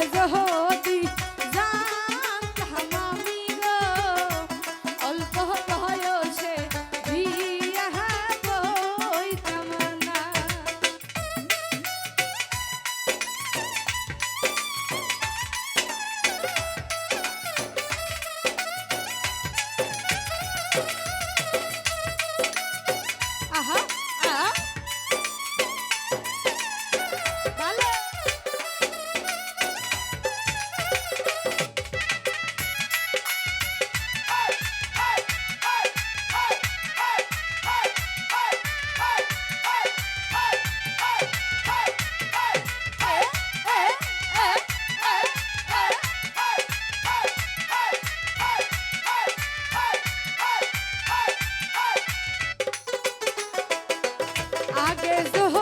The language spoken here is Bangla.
আগে আগে জহ